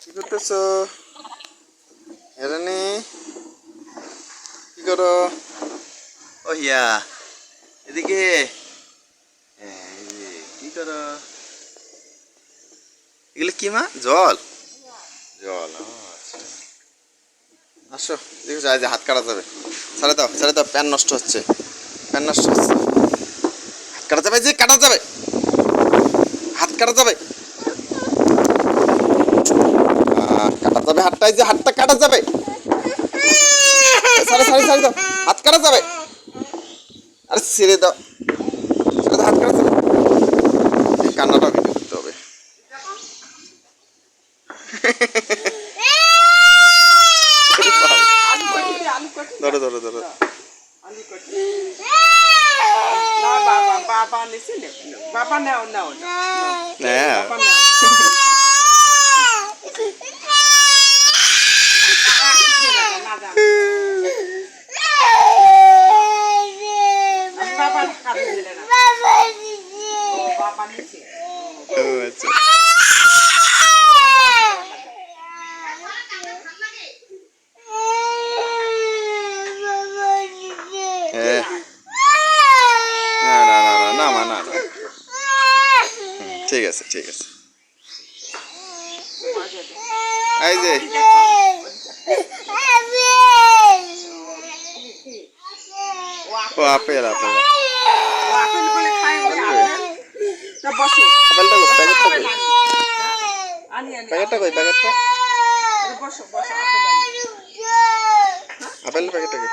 কি করতেছ? এরানি কি করো? ও হিয়া, এদিকে? কি করো? এগুলো কি মা? জল? জল আচ্ছা। আসো দেখো আজ হাত কাটা যাবে। ছেড়ে দাও ছেড়ে দাও, প্যান নষ্ট হচ্ছে। প্যান নষ্ট হচ্ছে। হাত কাটা যাবে যে কাটা যাবে। হাত কাটা যাবে। কাটা হাতটাই যে হাতটা কাটা যাবে। সারে সারে সারে দাও হাত কাটা যাবে। আরে ছেড়ে দাও। ছেড়ে দাও হাত কাটা যাবে। এই কান্নাটা ভিডিও করতে হবে। ধরো ধরো ধরো। বাবা বাবা বাবা নাও নাও। হ্যাঁ। বাবা নাও। বাবা কাঁদে দিলে না বাবা নিছে আচ্ছা হ্যাঁ না না না না না মা না না হুম, ঠিক আছে ঠিক আছে এই যে ও আপেল আপেল। আপেল বলে খাই বলে তা বসো আপেলটা কই? প্যাকেটটা কই? আনি আনি প্যাকেটটা কই? প্যাকেটটা? বসো বসো আপেল আপেল প্যাকেটটা কই?